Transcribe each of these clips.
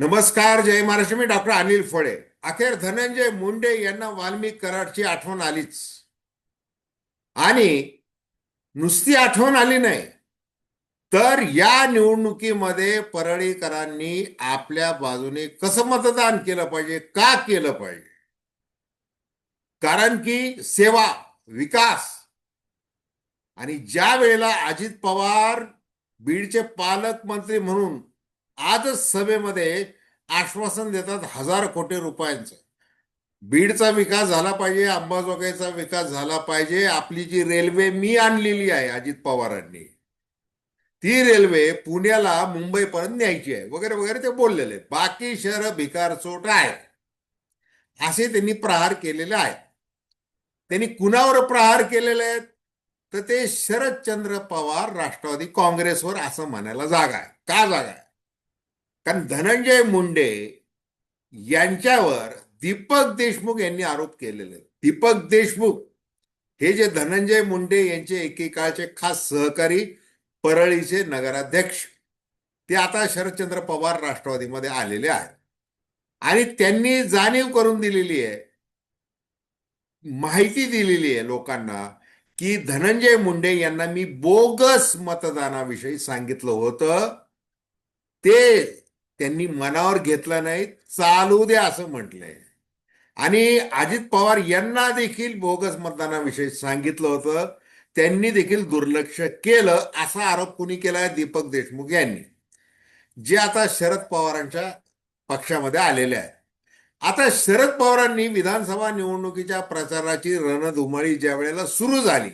नमस्कार जय महाराष्ट्र. मी डॉक्टर अनिल फळे. अखेर धनंजय मुंडे यांना वाल्मिक कराडची आठवण आलीच. आणि नुसती आठवण आली नाही तर या निवडणुकीमध्ये परळीकरांनी आपल्या बाजूने कसं मतदान केलं पाहिजे का केलं पाहिजे? कारण की सेवा विकास आणि ज्या वेळेला अजित पवार बीडचे पालकमंत्री म्हणून आजच सभेमध्ये आश्वासन देतात हजार कोटी रुपयांचं. बीडचा विकास झाला पाहिजे अंबाजोगाईचा विकास झाला पाहिजे. आपली जी रेल्वे मी आणलेली आहे अजित पवारांनी ती रेल्वे पुण्याला मुंबईपर्यंत न्यायची आहे. वगैरे वगैरे ते बोललेले बाकी शहर भिकारचोट आहे. असे त्यांनी प्रहार केलेले आहेत. त्यांनी कुणावर प्रहार केलेले आहेत? तर ते शरदचंद्र पवार राष्ट्रवादी काँग्रेसवर असं म्हणायला जागा आहे. का जागा आहे? कारण धनंजय मुंडे यांच्यावर दीपक देशमुख यांनी आरोप केलेले दीपक देशमुख हे जे धनंजय मुंडे यांचे एकेकाळचे खास सहकारी परळीचे नगराध्यक्ष ते आता शरदचंद्र पवार राष्ट्रवादीमध्ये आलेले आहेत. आणि त्यांनी जाणीव करून दिलेली आहे माहिती दिलेली आहे लोकांना की धनंजय मुंडे यांना मी बोगस मतदानाविषयी सांगितलं होतं. ते त्यांनी मनावर घेतलं नाही चालू द्या असं म्हटलंय. आणि अजित पवार यांना देखील बोगस मतदानाविषयी सांगितलं होतं. त्यांनी देखील दुर्लक्ष केलं असा आरोप कुणी केला आहे दीपक देशमुख यांनी. जे आता शरद पवारांच्या पक्षामध्ये आलेले आहेत. आता शरद पवारांनी विधानसभा निवडणुकीच्या प्रचाराची रणधुमाळी ज्या वेळेला सुरू झाली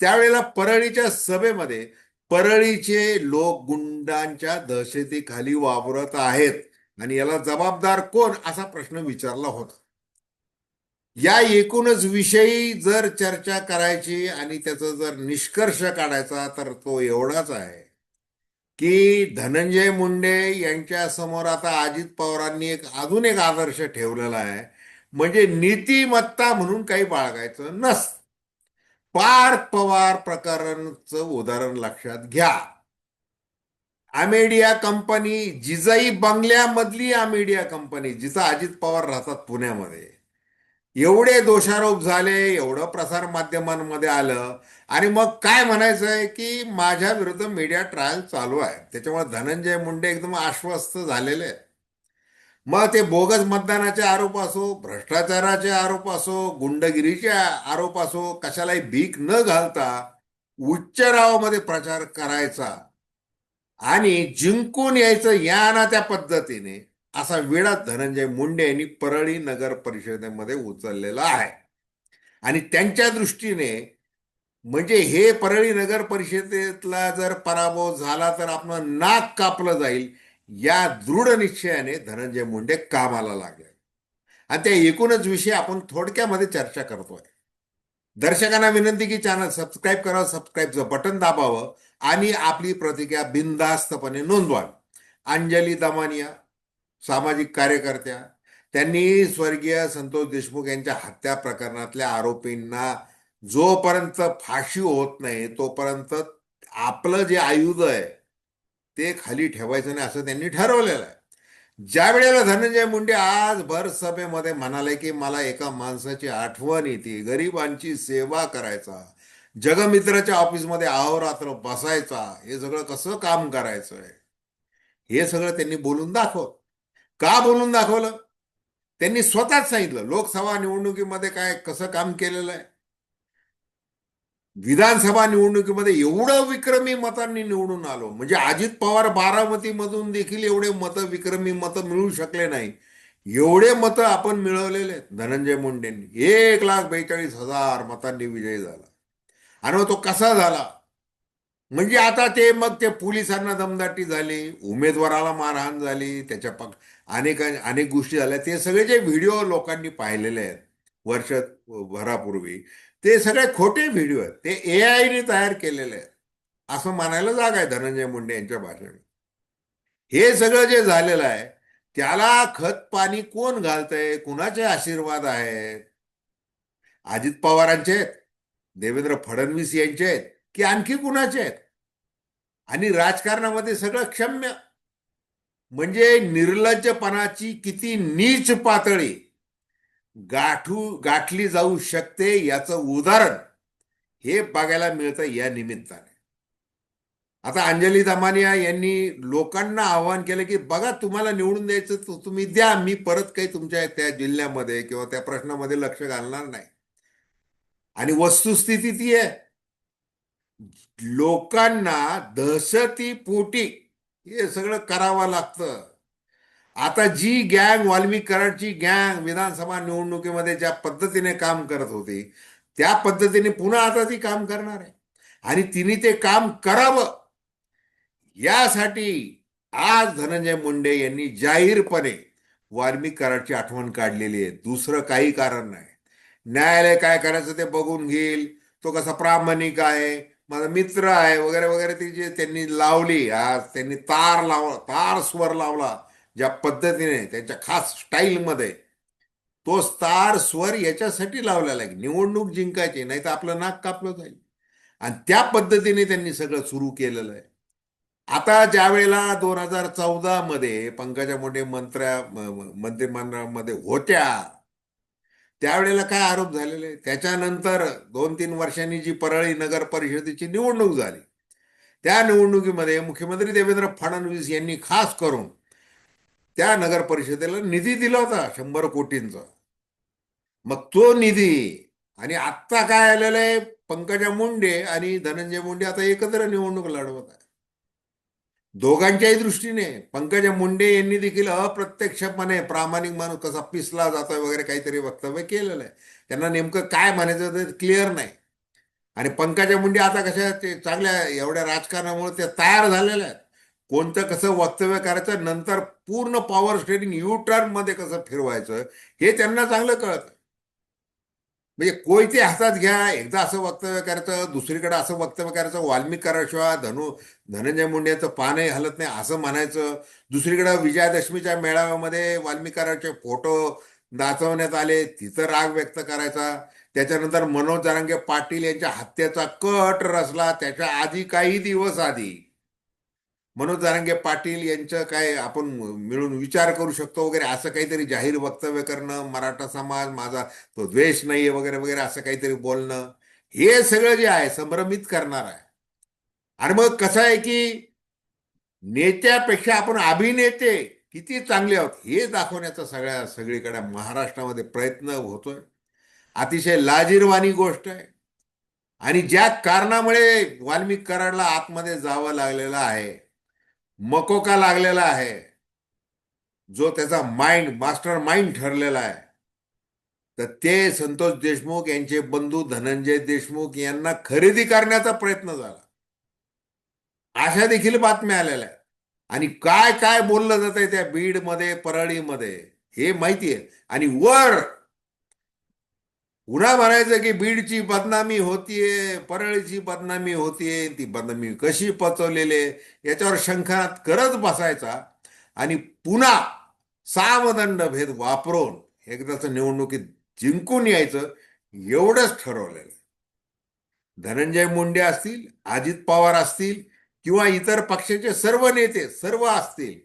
त्यावेळेला परळीच्या सभेमध्ये परळीचे लोक गुंडांच्या दहशतीखाली वावरत आहेत. आणि याला जबाबदार कोण? असा प्रश्न विचारला होता. या एकूणच विषयी जर चर्चा करायची आणि त्याचा जर निष्कर्ष काढायचा तर तो एवढाच आहे की धनंजय मुंडे यांच्या समोर आता अजित पवारांनी एक अजून एक आदर्श ठेवलेला आहे. म्हणजे नीतिमत्ता म्हणून काही बाळगायचं नसतं. पार पवार प्रकरणचं उदाहरण लक्षात घ्या. अमेडिया कंपनी जिजाई बंगल्यामधली अमेडिया कंपनी जिचा अजित पवार राहतात पुण्यामध्ये. एवढे दोषारोप झाले एवढं प्रसार माध्यमांमध्ये आलं. आणि मग काय म्हणायचं आहे की माझ्या विरुद्ध मीडिया ट्रायल चालू आहे. त्याच्यामुळे धनंजय मुंडे एकदम आश्वस्त झालेले आहेत. मग ते बोगस मतदानाचे आरोप असो भ्रष्टाचाराचे आरोप असो गुंडगिरीचे आरोप असो कशालाही भीक न घालता उच्चरावामध्ये प्रचार करायचा आणि जिंकून यायचं या ना त्या पद्धतीने असा विडा धनंजय मुंडे यांनी परळी नगर परिषदेमध्ये उचललेला आहे. आणि त्यांच्या दृष्टीने म्हणजे हे परळी नगर परिषदेतला जर पराभव झाला तर आपलं नाक कापलं जाईल. या दृढ निश्चयाने धनंजय मुंडे कामाला लागले. आणि त्या एकूणच विषय आपण थोडक्यामध्ये चर्चा करतोय. दर्शकांना विनंती की चॅनल सबस्क्राईब करावं सबस्क्राईबचं बटन दाबावं आणि आपली प्रतिक्रिया बिनधास्तपणे नोंदवावी. अंजली दमानिया सामाजिक कार्यकर्त्या त्यांनी स्वर्गीय संतोष देशमुख यांच्या हत्या प्रकरणातल्या आरोपींना जोपर्यंत फाशी होत नाही तोपर्यंत आपलं जे आयुध आहे ते खाली ठेवायचं नाही असं त्यांनी ठरवलेलं आहे. ज्या वेळेला धनंजय मुंडे आज भर सभेमध्ये म्हणाले की मला एका माणसाची आठवण येते गरिबांची सेवा करायचा जगमित्राच्या ऑफिसमध्ये अहोरात्र बसायचा हे सगळं कसं काम करायचं आहे? हे सगळं त्यांनी बोलून दाखवलं का बोलून दाखवलं? त्यांनी स्वतःच सांगितलं लोकसभा निवडणुकीमध्ये काय कसं काम केलेलं आहे? विधानसभा निवडणुकीमध्ये एवढं विक्रमी मतांनी निवडून आलो. म्हणजे अजित पवार बारामतीमधून देखील एवढे मतं विक्रमी मतं मिळू शकले नाही. एवढे मतं आपण मिळवलेले आहेत धनंजय मुंडेंनी. एक लाख बेचाळीस हजार मतांनी विजय झाला. आणि तो कसा झाला? म्हणजे आता ते मग ते पोलिसांना दमदाटी झाली उमेदवाराला मारहाण झाली त्याच्या पक्ष अनेक अनेक गोष्टी झाल्या. ते सगळे जे व्हिडिओ लोकांनी पाहिलेले आहेत वर्ष भरापूर्वी. ते सगळे खोटे व्हिडिओ आहेत. ते ए आयने तयार केलेले आहेत. असं मानायला जागा आहे धनंजय मुंडे यांच्या भाषेने. हे सगळं जे झालेलं आहे त्याला खत पाणी कोण घालतंय? कुणाचे आशीर्वाद आहेत? अजित पवारांचे आहेत. देवेंद्र फडणवीस यांचे आहेत. की आणखी कुणाचे आहेत? आणि राजकारणामध्ये सगळं क्षम्य. म्हणजे निर्लज्जपणाची किती नीच पातळी. गाठू गाठली जाऊ शकते याचं उदाहरण हे बघायला मिळतं या निमित्ताने. आता अंजली दमानिया यांनी लोकांना आवाहन केलं की बघा तुम्हाला निवडून द्यायचं तर तुम्ही द्या मी परत काही तुमच्या त्या जिल्ह्यामध्ये किंवा त्या प्रश्नामध्ये लक्ष घालणार नाही. आणि वस्तुस्थिती ती आहे. लोकांना दहशतीपोटी हे सगळं करावं लागतं. आता जी गँग वाल्मिक कराडची गँग विधानसभा निवडणुकीमध्ये ज्या पद्धतीने काम करत होती त्या पद्धतीने पुन्हा आता ती काम करणार आहे. आणि तिने ते काम करावं. यासाठी आज धनंजय मुंडे यांनी जाहीरपणे वाल्मिक कराडची आठवण काढलेली आहे. दुसरं काही कारण नाही. न्यायालय काय करायचं ते बघून घेईल. तो कसा प्रामाणिक आहे. माझा मित्र आहे. वगैरे वगैरे ती जे त्यांनी लावली आज त्यांनी तार लाव तार स्वर लावला. ज्या पद्धतीने त्यांच्या खास स्टाईलमध्ये तो स्टार स्वर याच्यासाठी लावलेला आहे. निवडणूक जिंकायची नाही तर आपलं नाक कापलं जाईल. आणि त्या पद्धतीने त्यांनी सगळं सुरू केलेलं आहे. आता ज्या वेळेला दोन हजार चौदा मध्ये पंकजा मोठे मंत्र्या मंत्रिमंडळामध्ये होत्या त्यावेळेला काय आरोप झालेले? त्याच्यानंतर दोन तीन वर्षांनी जी परळी नगर परिषदेची निवडणूक झाली त्या निवडणुकीमध्ये मुख्यमंत्री देवेंद्र फडणवीस यांनी खास करून त्या नगर परिषदेला निधी दिला होता शंभर कोटींचा. मग तो निधी आणि आत्ता काय आलेला आहे? पंकजा मुंडे आणि धनंजय मुंडे आता एकत्र निवडणूक लढवत आहे दोघांच्याही दृष्टीने पंकजा मुंडे यांनी देखील अप्रत्यक्षपणे प्रामाणिक माणूस कसा पिसला जातोय वगैरे काहीतरी वक्तव्य केलेलं आहे. त्यांना नेमकं काय म्हणायचं ते क्लिअर नाही. आणि पंकजा मुंडे आता कशा ते चांगल्या एवढ्या राजकारणामुळे ते तयार झालेल्या आहेत. कोणतं कसं वक्तव्य करायचं नंतर पूर्ण पॉवर स्टेरिंग यू टर्नमध्ये कसं फिरवायचं हे त्यांना चांगलं कळत. म्हणजे कोयते हातात घ्या एकदा असं वक्तव्य करायचं दुसरीकडे असं वक्तव्य करायचं वाल्मिक कराशिवाय धनु धनंजय मुंडेचं पानही हलत नाही असं म्हणायचं. दुसरीकडे विजयादशमीच्या मेळाव्यामध्ये वाल्मिकराचे फोटो दाचवण्यात आले तिथं राग व्यक्त करायचा. त्याच्यानंतर मनोज जरांगे पाटील यांच्या हत्येचा कट रचला त्याच्या आधी काही दिवस आधी. मनोज जारंगे पाटील यांचं काय आपण मिळून विचार करू शकतो वगैरे असं काहीतरी जाहीर वक्तव्य करणं मराठा समाज माझा तो द्वेष नाहीये वगैरे वगैरे असं काहीतरी बोलणं हे सगळं जे आहे संभ्रमित करणार आहे. आणि मग कसं आहे की नेत्यापेक्षा आपण अभिनेते किती चांगले आहोत हे दाखवण्याचा सगळ्या सगळीकडे महाराष्ट्रामध्ये प्रयत्न होतोय. अतिशय लाजीरवाणी गोष्ट आहे. आणि ज्या कारणामुळे वाल्मिक कराडला आतमध्ये जावं लागलेलं आहे मकोका लागलेला आहे? जो त्याचा माइंड मास्टर माइंड ठरलेला आहे. तर ते संतोष देशमुख यांचे बंधू धनंजय देशमुख यांना खरेदी करण्याचा प्रयत्न झाला. अशा देखील बातम्या आलेल्या आहेत. आणि काय काय बोललं जात आहे त्या बीडमध्ये परळीमध्ये हे माहिती आहे. आणि वर उन्हा म्हणायचं की बीडची बदनामी होतीये परळीची बदनामी होतीये ती बदनामी कशी पचवलेले याच्यावर शंखनात करत बसायचा आणि पुन्हा सामदंड भेद वापरून एकदाच निवडणुकीत जिंकून यायचं एवढंच ठरवलेलं धनंजय मुंडे असतील अजित पवार असतील किंवा इतर पक्षाचे सर्व नेते सर्व असतील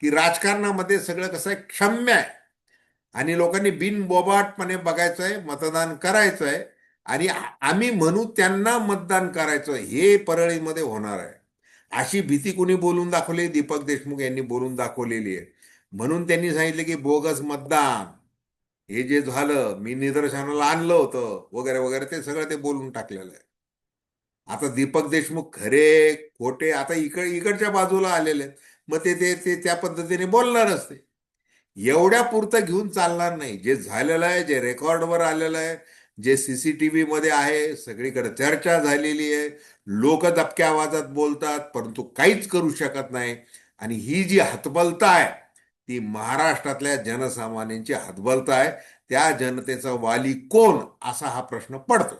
की राजकारणामध्ये सगळं कसं क्षम्य आहे. आणि लोकांनी बिनबोबाटपणे बघायचं आहे मतदान करायचं आहे आणि आम्ही म्हणू त्यांना मतदान करायचं हे परळीमध्ये होणार आहे. अशी भीती कुणी बोलून दाखवली? दीपक देशमुख यांनी बोलून दाखवलेली आहे. म्हणून त्यांनी सांगितलं की बोगस मतदान. हे जे झालं मी निदर्शनाला आणलं होतं वगैरे वगैरे ते सगळं ते बोलून टाकलेलं आहे. आता दीपक देशमुख खरे खोटे आता इकड इकडच्या बाजूला आलेले आहेत. मग ते ते त्या पद्धतीने बोलणारच ते. एवढ्या पुरतं घेऊन चालणार नाही. जे झालेलं आहे जे रेकॉर्डवर आलेलं आहे जे सीसीटीव्ही मध्ये आहे सगळीकडे चर्चा झालेली आहे. लोक दबक्या आवाजात बोलतात परंतु काहीच करू शकत नाही. आणि ही जी हतबलता आहे ती महाराष्ट्रातल्या जनसामान्यांची हतबलता आहे. त्या जनतेचा वाली कोण असा हा प्रश्न पडतो.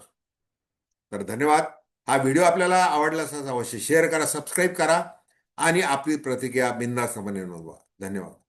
तर धन्यवाद. हा व्हिडिओ आपल्याला आवडला असा अवश्य शेअर करा सबस्क्राईब करा आणि आपली प्रतिक्रिया बिंदास्तपणे नोंदवा. धन्यवाद.